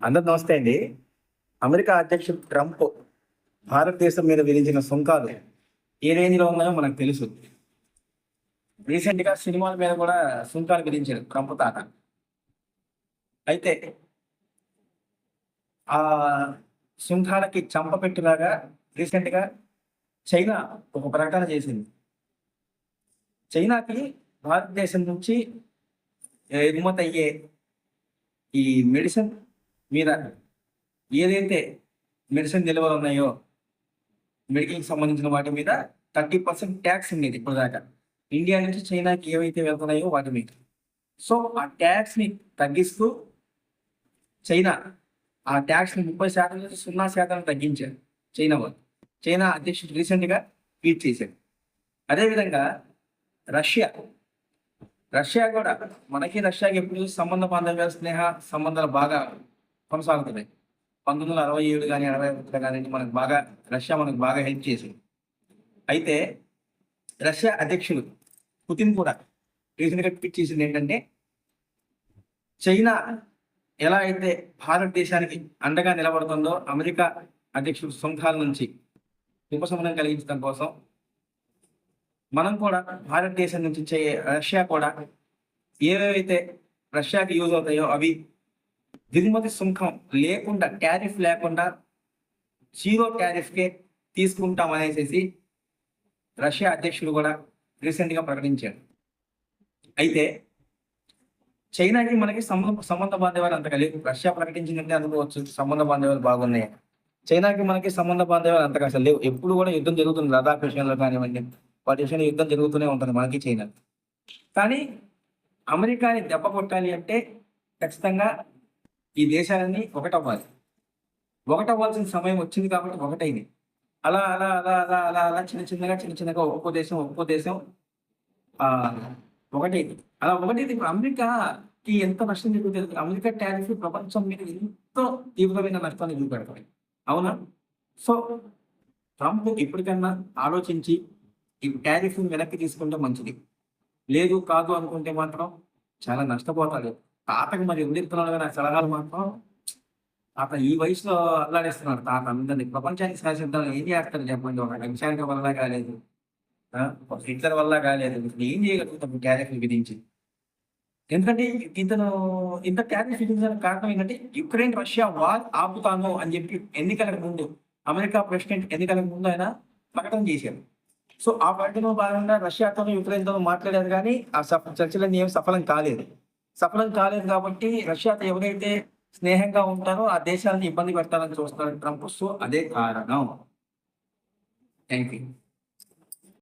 అందరు నమస్తే అండి. అమెరికా అధ్యక్షుడు ట్రంప్ భారతదేశం మీద విధించిన సుంకాలు ఏ రేంజ్లో ఉన్నాయో మనకు తెలుసు. రీసెంట్గా సినిమాల మీద కూడా సుంకాలు విధించారు ట్రంప్ తాత. అయితే ఆ సుంకాలకి చంపపెట్టులాగా రీసెంట్గా చైనా ఒక ప్రకటన చేసింది. చైనాకి భారతదేశం నుంచి ఎగుమతి అయ్యే ఈ మెడిసిన్ మీద ఏదైతే మెడిసిన్ నిల్వలు ఉన్నాయో మెడికల్కి సంబంధించిన వాటి మీద థర్టీ పర్సెంట్ ట్యాక్స్ ఉండేది ఇప్పుడు దాకా ఇండియా నుంచి చైనాకి ఏవైతే వెళ్తున్నాయో వాటి మీద. సో ఆ ట్యాక్స్ని తగ్గిస్తూ చైనా ఆ ట్యాక్స్ని ముప్పై శాతం నుంచి సున్నా శాతం తగ్గించారు చైనా వాళ్ళు. చైనా అధ్యక్షుడు రీసెంట్గా ట్వీట్ చేశారు. అదేవిధంగా రష్యా. రష్యా కూడా మనకి రష్యాకి ఎప్పుడు సంబంధ బాంధవ్యాలు స్నేహ సంబంధాలు బాగా కొనసాగుతున్నాయి పంతొమ్మిది వందల అరవై ఏడు కానీ అరవై ఒకటి కానీ మనకు బాగా రష్యా మనకు బాగా హెల్ప్ చేసింది. అయితే రష్యా అధ్యక్షుడు పుతిన్ కూడా రీసెంట్గా ట్వీట్ చేసింది ఏంటంటే చైనా ఎలా అయితే భారతదేశానికి అండగా నిలబడుతుందో అమెరికా అధ్యక్షుడు సుంకాల నుంచి ఉపశమనం కలిగించడం కోసం మనం కూడా భారతదేశం నుంచి రష్యా కూడా ఏవేవైతే రష్యాకి యూజ్ అవుతాయో అవి దిగుమతి సుంకం లేకుండా టారిఫ్ లేకుండా జీరో టారిఫ్కే తీసుకుంటాం అనేసి రష్యా అధ్యక్షుడు కూడా రీసెంట్గా ప్రకటించాడు అయితే చైనాకి మనకి సంబంధ సంబంధ బాంధవ్యాలు అంతగా లేవు. రష్యా ప్రకటించిందంటే అనుకోవచ్చు సంబంధ బాంధవ్యాలు బాగున్నాయి? చైనాకి మనకి సంబంధ బాంధవ్యాలు అంతగా అసలు లేవు. ఎప్పుడు కూడా యుద్ధం జరుగుతుంది. లదాఖ్ విషయంలో కానివ్వండి వాటి విషయంలో యుద్ధం జరుగుతూనే ఉంటుంది మనకి చైనా. కానీ అమెరికాని దెబ్బ కొట్టాలి అంటే ఖచ్చితంగా ఈ దేశాలన్నీ ఒకటవ్వాలి. ఒకటవ్వాల్సిన సమయం వచ్చింది కాబట్టి ఒకటైంది. అలా అలా అలా అలా అలా అలా చిన్న చిన్నగా చిన్న చిన్నగా ఒక్కో దేశం ఒక్కో దేశం ఒకటైంది. అలా ఒకటైంది. ఇప్పుడు అమెరికాకి ఎంత నష్టం జరుగుతుంది? అమెరికా టారిఫ్ ప్రపంచం మీద ఎంతో తీవ్రమైన నష్టాన్ని చూపెడతాయి అవునా? సో ట్రంప్ ఇప్పటికన్నా ఆలోచించి ఈ ట్యారిఫ్ వెనక్కి తీసుకుంటే మంచిది. లేదు కాదు అనుకుంటే మాత్రం చాలా నష్టపోతాడు. తాతకు మరి ఎందుకున్నాడు కానీ ఆ సలహాలు మాత్రం తాత ఈ వయసులో అల్లాడేస్తున్నాడు. తాత అందరినీ ప్రపంచానికి శాసిద్దాం ఏం చేస్తాడు చెప్పండి. ఒక నిమిషానికి వల్ల కాలేదు. ఆ, ఒక వల్ల కాలేదు. ఏం చేయగలుగుతాం టారిఫ్ విధించి ఎందుకంటే ఇతను ఇంత టారిఫ్ విధించడానికి కారణం ఏంటంటే యుక్రెయిన్ రష్యా వార్ ఆపుతాను అని చెప్పి ఎన్నికలకు ముందు అమెరికా ప్రెసిడెంట్ ఎన్నికలకు ముందు ఆయన ప్రకటన చేశారు. సో ఆ ప్రకటనలో భాగంగా రష్యాతోనూ యుక్రెయిన్తో మాట్లాడారు కానీ ఆ సఫ చర్చలన్నీ ఏం సఫలం కాలేదు. సఫలం కాలేదు కాబట్టి రష్యాతో ఎవరైతే స్నేహంగా ఉంటారో ఆ దేశాలను ఇబ్బంది పెట్టాలని చూస్తున్నారు ట్రంప్. సో అదే కారణం. Thank you